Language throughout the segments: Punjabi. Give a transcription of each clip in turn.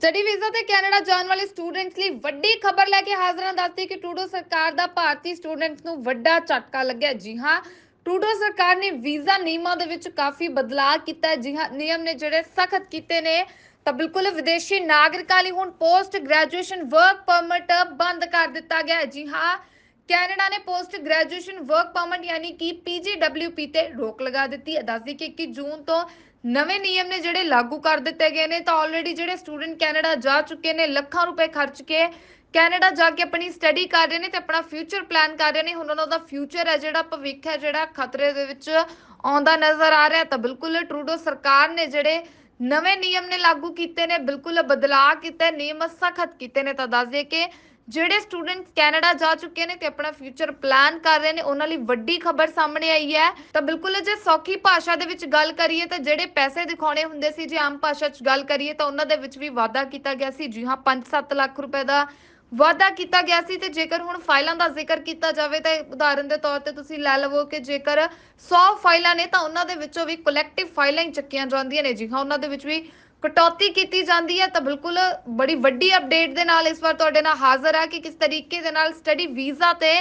ਸਟੱਡੀ ਵੀਜ਼ਾ ਤੇ ਕੈਨੇਡਾ ਜਾਣ ਵਾਲੇ ਸਟੂਡੈਂਟਸ ਲਈ ਵੱਡੀ ਖਬਰ ਲੈ ਕੇ ਹਾਜ਼ਰ ਦੱਸਦੀ ਕਿ ਟਰੂਡੋ ਸਰਕਾਰ ਦਾ ਭਾਰਤੀ ਸਟੂਡੈਂਟਸ ਨੂੰ ਵੱਡਾ ਝਟਕਾ ਲੱਗਿਆ। ਜੀ ਹਾਂ, ਟਰੂਡੋ ਸਰਕਾਰ ਨੇ ਵੀਜ਼ਾ ਨਿਯਮਾਂ ਦੇ ਵਿੱਚ ਕਾਫੀ ਬਦਲਾਅ ਕੀਤਾ ਜੀ ਹਾਂ, ਨਿਯਮ ਨੇ ਜਿਹੜੇ ਸਖਤ ਕੀਤੇ ਨੇ, ਤਾਂ ਬਿਲਕੁਲ ਵਿਦੇਸ਼ੀ ਨਾਗਰਿਕਾਂ ਲਈ ਹੁਣ ਪੋਸਟ ਗ੍ਰੈਜੂਏਸ਼ਨ ਵਰਕ ਪਰਮਿਟ ਬੰਦ ਕਰ ਦਿੱਤਾ ਗਿਆ ਜੀ ਹਾਂ ਕੈਨੇਡਾ ਨੇ ਪੋਸਟ ਗ੍ਰੈਜੂਏਸ਼ਨ ਵਰਕ ਪਰਮਿਟ ਯਾਨੀ ਕਿ ਪੀਜੀਡਬਲਯੂਪੀ ਤੇ ਰੋਕ ਲਗਾ ਦਿੱਤੀ। ਹੈ ਦੱਸਦੀ ਕਿ 21 ਜੂਨ ਤੋਂ ਨਵੇਂ ਨਿਯਮ ਨੇ ਜਿਹੜੇ ਲਾਗੂ ਕਰ ਦਿੱਤੇ ਗਏ ਨੇ, ਤਾਂ ਆਲਰੇਡੀ ਜਿਹੜੇ ਸਟੂਡੈਂਟ ਕੈਨੇਡਾ ਜਾ ਚੁੱਕੇ ਨੇ, ਲੱਖਾਂ ਰੁਪਏ ਖਰਚ ਕੇ ਕੈਨੇਡਾ ਜਾ ਕੇ ਆਪਣੀ ਸਟੱਡੀ ਕਰ ਰਹੇ ਨੇ ਤੇ ਆਪਣਾ ਫਿਊਚਰ ਪਲਾਨ ਕਰ ਰਹੇ ਨੇ। ਹੁਣ ਉਹਨਾਂ ਦਾ ਫਿਊਚਰ ਹੈ ਜਿਹੜਾ, ਭਵਿੱਖ ਹੈ ਜਿਹੜਾ, ਖਤਰੇ ਦੇ ਵਿੱਚ ਆਉਂਦਾ ਨਜ਼ਰ ਆ ਰਿਹਾ ਤਾਂ ਬਿਲਕੁਲ ਟਰੂਡੋ ਸਰਕਾਰ ਨੇ ਜਿਹੜੇ ਨਵੇਂ ਨਿਯਮ ਨੇ ਲਾਗੂ ਕੀਤੇ ਨੇ, ਬਿਲਕੁਲ ਬਦਲਾਅ ਕੀਤਾ ਨਿਯਮ ਸਖਤ ਕੀਤੇ ਨੇ। ਤਾਂ ਦੱਸ ਦਈਏ ਕਿ ਜਿਹੜੇ ਸਟੂਡੈਂਟ ਕੈਨੇਡਾ ਜਾ ਚੁੱਕੇ ਨੇ ਤੇ ਆਪਣਾ ਫਿਊਚਰ ਪਲਾਨ ਕਰ ਰਹੇ ਨੇ, ਉਹਨਾਂ ਲਈ ਵੱਡੀ ਖਬਰ ਸਾਹਮਣੇ ਆਈ ਹੈ। ਤਾਂ ਬਿਲਕੁਲ ਜੇ ਸੌਖੀ ਭਾਸ਼ਾ ਦੇ ਵਿੱਚ ਗੱਲ ਕਰੀਏ ਤਾਂ ਜਿਹੜੇ ਪੈਸੇ ਦਿਖਾਉਣੇ ਹੁੰਦੇ ਸੀ ਜੇ ਆਮ ਭਾਸ਼ਾ 'ਚ ਗੱਲ ਕਰੀਏ ਤਾਂ ਉਹਨਾਂ ਦੇ ਵਿੱਚ ਵੀ ਵਾਅਦਾ ਕੀਤਾ ਗਿਆ ਸੀ। ਜੀ ਹਾਂ 5-7 ਲੱਖ ਰੁਪਏ ਦਾ ਵਾਅਦਾ ਕੀਤਾ ਗਿਆ ਸੀ ਤੇ ਜੇਕਰ ਹੁਣ ਫਾਈਲਾਂ ਦਾ ਜ਼ਿਕਰ ਕੀਤਾ ਜਾਵੇ ਤਾਂ ਉਦਾਹਰਨ ਦੇ ਤੌਰ ਤੇ ਤੁਸੀਂ ਲੈ ਲਵੋ ਕਿ ਜੇਕਰ 100 ਫਾਈਲਾਂ ਨੇ ਤਾਂ ਉਹਨਾਂ ਦੇ ਵਿੱਚੋਂ ਵੀ ਕਲੈਕਟਿਵ ਫਾਈਲਾਂ ਹੀ ਚੱਕੀਆਂ ਜਾਂਦੀਆਂ ਨੇ। ਜੀ ਹਾਂ, ਉਹਨਾਂ ਦੇ ਵਿੱਚ ਵੀ ਕਟੌਤੀ ਕੀਤੀ ਜਾਂਦੀ ਹੈ ਤਾਂ ਬਿਲਕੁਲ ਬੜੀ ਵੱਡੀ ਅਪਡੇਟ ਦੇ ਨਾਲ ਇਸ ਵਾਰ ਤੁਹਾਡੇ ਨਾਲ ਹਾਜ਼ਰ ਆ ਕਿ ਕਿਸ ਤਰੀਕੇ ਦੇ ਨਾਲ ਸਟੱਡੀ ਵੀਜ਼ਾ ਤੇ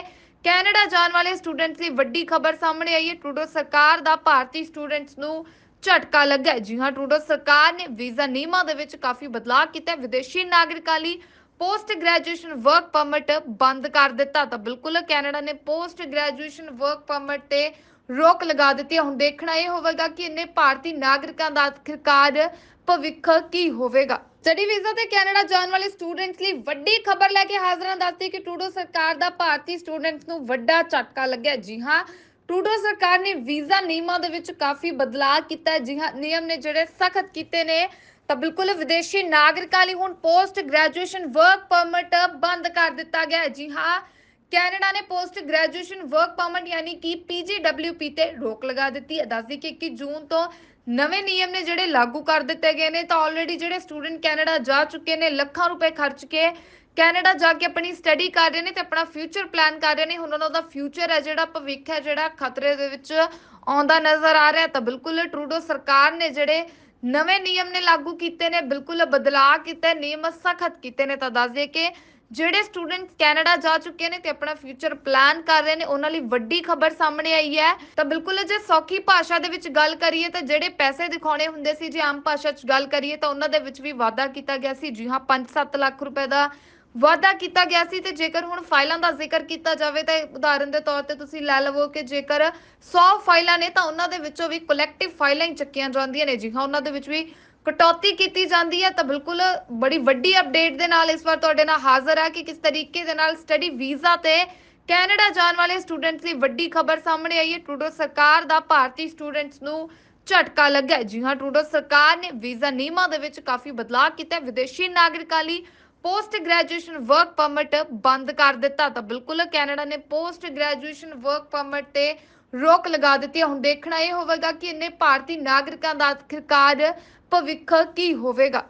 ਕੈਨੇਡਾ ਜਾਣ ਵਾਲੇ ਸਟੂਡੈਂਟਸ ਲਈ ਵੱਡੀ ਖਬਰ ਸਾਹਮਣੇ ਆਈ ਹੈ। ਟਰੂਡੋ ਸਰਕਾਰ ਦਾ ਭਾਰਤੀ ਸਟੂਡੈਂਟਸ ਨੂੰ ਝਟਕਾ ਲੱਗਾ ਜੀ ਹਾਂ, ਟਰੂਡੋ ਸਰਕਾਰ ਨੇ ਵੀਜ਼ਾ ਨਿਯਮਾਂ ਦੇ ਵਿੱਚ ਕਾਫੀ ਬਦਲਾਅ ਕੀਤਾ ਵਿਦੇਸ਼ੀ ਨਾਗਰਿਕਾਂ ਲਈ ਪੋਸਟ ਗ੍ਰੈਜੂਏਸ਼ਨ ਵਰਕ ਪਰਮਿਟ ਬੰਦ ਕਰ ਦਿੱਤਾ। ਤਾਂ ਬਿਲਕੁਲ ਕੈਨੇਡਾ ਨੇ ਪੋਸਟ ਗ੍ਰੈਜੂਏਸ਼ਨ ਵਰਕ ਪਰਮਿਟ ਤੇ ਰੋਕ ਲਗਾ ਦਿੱਤੀ ਹੈ। ਹੁਣ ਦੇਖਣਾ ਇਹ ਹੋਵੇਗਾ ਕਿ ਇਹਨੇ ਭਾਰਤੀ ਨਾਗਰਿਕਾਂ ਦਾ ਆਖਿਰਕਾਰ ਭਵਿੱਖ ਕੀ ਹੋਵੇਗਾ? ਸਟੱਡੀ ਵੀਜ਼ਾ ਤੇ ਕੈਨੇਡਾ ਜਾਣ ਵਾਲੇ ਸਟੂਡੈਂਟਸ ਲਈ ਵੱਡੀ ਖਬਰ ਲੈ ਕੇ ਹਾਜ਼ਰ ਦੱਸਦੀ ਕਿ ਟਰੂਡੋ ਸਰਕਾਰ ਦਾ ਭਾਰਤੀ ਸਟੂਡੈਂਟਸ ਨੂੰ ਵੱਡਾ ਝਟਕਾ ਲੱਗਿਆ। ਜੀ ਹਾਂ ਟੂਡੋ ਸਰਕਾਰ ਨੇ ਵੀਜ਼ਾ ਨਿਯਮਾਂ ਦੇ ਵਿੱਚ ਕਾਫੀ ਬਦਲਾਅ ਕੀਤਾ ਜੀ ਹਾਂ, ਨਿਯਮ ਨੇ ਜਿਹੜੇ ਸਖਤ ਕੀਤੇ ਨੇ, ਤਾਂ ਬਿਲਕੁਲ ਵਿਦੇਸ਼ੀ ਨਾਗਰਿਕਾਂ ਲਈ ਹੁਣ ਪੋਸਟ ਗ੍ਰੈਜੂਏਸ਼ਨ ਵਰਕ ਪਰਮਿਟ ਬੰਦ ਕਰ ਦਿੱਤਾ ਗਿਆ ਜੀ ਹਾਂ ਕੈਨੇਡਾ ਨੇ ਪੋਸਟ ਗ੍ਰੈਜੂਏਸ਼ਨ ਵਰਕ ਪਰਮਿਟ ਯਾਨੀ ਕਿ ਪੀਜੀਡਬਲਯੂਪੀ ਤੇ ਰੋਕ ਲਗਾ ਦਿੱਤੀ ਹੈ। ਦੱਸਦੀ ਕਿ 21 ਜੂਨ ਤੋਂ ਨਵੇਂ ਨਿਯਮ ਨੇ ਜਿਹੜੇ ਲਾਗੂ ਕਰ ਦਿੱਤੇ ਗਏ ਨੇ, ਤਾਂ ਆਲਰੇਡੀ ਜਿਹੜੇ ਸਟੂਡੈਂਟ ਕੈਨੇਡਾ ਜਾ ਚੁੱਕੇ ਨੇ, ਲੱਖਾਂ ਰੁਪਏ ਖਰਚ ਕੇ ਕੈਨੇਡਾ ਜਾ ਕੇ ਆਪਣੀ ਸਟੱਡੀ ਕਰ ਰਹੇ ਨੇ ਤੇ ਆਪਣਾ ਫਿਊਚਰ ਪਲਾਨ ਕਰ ਰਹੇ ਨੇ। ਹੁਣ ਉਹਨਾਂ ਦਾ ਫਿਊਚਰ ਹੈ, ਜਿਹੜਾ ਭਵਿੱਖ ਹੈ, ਜਿਹੜਾ ਖਤਰੇ ਦੇ ਵਿੱਚ ਆਉਂਦਾ ਨਜ਼ਰ ਆ ਰਿਹਾ ਤਾਂ ਬਿਲਕੁਲ ਟਰੂਡੋ ਸਰਕਾਰ ਨੇ ਜਿਹੜੇ ਨਵੇਂ ਨਿਯਮ ਨੇ ਲਾਗੂ ਕੀਤੇ ਨੇ, ਬਿਲਕੁਲ ਬਦਲਾਅ ਕੀਤਾ, ਨਿਯਮ ਸਖਤ ਕੀਤੇ ਨੇ। ਤਾਂ ਦੱਸ ਦਈਏ ਕਿ ਜਿਹੜੇ ਸਟੂਡੈਂਟ ਕੈਨੇਡਾ ਜਾ ਚੁੱਕੇ ਨੇ ਤੇ ਆਪਣਾ ਫਿਊਚਰ ਪਲਾਨ ਕਰ ਰਹੇ ਨੇ, ਉਹਨਾਂ ਲਈ ਵੱਡੀ ਖਬਰ ਸਾਹਮਣੇ ਆਈ ਹੈ। ਤਾਂ ਬਿਲਕੁਲ ਜੇ ਸੌਖੀ ਭਾਸ਼ਾ ਦੇ ਵਿੱਚ ਗੱਲ ਕਰੀਏ ਤਾਂ ਜਿਹੜੇ ਪੈਸੇ ਦਿਖਾਉਣੇ ਹੁੰਦੇ ਸੀ ਜੇ ਆਮ ਭਾਸ਼ਾ 'ਚ ਗੱਲ ਕਰੀਏ ਤਾਂ ਉਹਨਾਂ ਦੇ ਵਿੱਚ ਵੀ ਵਾਅਦਾ ਕੀਤਾ ਗਿਆ ਸੀ। ਜੀ ਹਾਂ 5-7 ਲੱਖ ਰੁਪਏ ਦਾ ਵਾਅਦਾ ਕੀਤਾ ਗਿਆ ਸੀ ਤੇ ਜੇਕਰ ਹੁਣ ਫਾਈਲਾਂ ਦਾ ਜ਼ਿਕਰ ਕੀਤਾ ਜਾਵੇ ਤਾਂ ਉਦਾਹਰਨ ਦੇ ਤੌਰ ਤੇ ਤੁਸੀਂ ਲੈ ਲਵੋ ਕਿ ਜੇਕਰ 100 ਫਾਈਲਾਂ ਨੇ ਤਾਂ ਉਹਨਾਂ ਦੇ ਵਿੱਚੋਂ ਵੀ ਕਲੈਕਟਿਵ ਫਾਈਲਾਂ ਹੀ ਚੱਕੀਆਂ ਜਾਂਦੀਆਂ ਨੇ। ਜੀ ਹਾਂ, ਉਹਨਾਂ ਦੇ ਵਿੱਚ ਵੀ ਕਟੌਤੀ ਕੀਤੀ ਜਾਂਦੀ ਹੈ ਤਾਂ ਬਿਲਕੁਲ ਬੜੀ ਵੱਡੀ ਅਪਡੇਟ ਦੇ ਨਾਲ ਇਸ ਵਾਰ ਤੁਹਾਡੇ ਨਾਲ ਹਾਜ਼ਰ ਆ ਕਿ ਕਿਸ ਤਰੀਕੇ ਦੇ ਨਾਲ ਸਟੱਡੀ ਵੀਜ਼ਾ ਤੇ ਕੈਨੇਡਾ ਜਾਣ ਵਾਲੇ ਸਟੂਡੈਂਟਸ ਲਈ ਵੱਡੀ ਖਬਰ ਸਾਹਮਣੇ ਆਈ ਹੈ। ਟਰੂਡੋ ਸਰਕਾਰ ਦਾ ਭਾਰਤੀ ਸਟੂਡੈਂਟਸ ਨੂੰ ਝਟਕਾ ਲੱਗਾ ਜੀ ਹਾਂ, ਟਰੂਡੋ ਸਰਕਾਰ ਨੇ ਵੀਜ਼ਾ ਨਿਯਮਾਂ ਦੇ ਵਿੱਚ ਕਾਫੀ ਬਦਲਾਅ ਕੀਤਾ ਵਿਦੇਸ਼ੀ ਨਾਗਰਿਕਾਂ ਲਈ ਪੋਸਟ ਗ੍ਰੈਜੂਏਸ਼ਨ ਵਰਕ ਪਰਮਿਟ ਬੰਦ ਕਰ ਦਿੱਤਾ ਤਾਂ ਬਿਲਕੁਲ ਕੈਨੇਡਾ ਨੇ ਪੋਸਟ ਗ੍ਰੈਜੂਏਸ਼ਨ ਵਰਕ ਪਰਮਿਟ ਤੇ ਰੋਕ ਲਗਾ ਦਿੱਤੀ ਹੁਣ ਦੇਖਣਾ ਇਹ ਹੋਵੇਗਾ ਕਿ ਇਹਨੇ ਭਾਰਤੀ ਨਾਗਰਿਕਾਂ ਦਾ ਆਖਿਰਕਾਰ ਭਵਿੱਖ ਕੀ ਹੋਵੇਗਾ।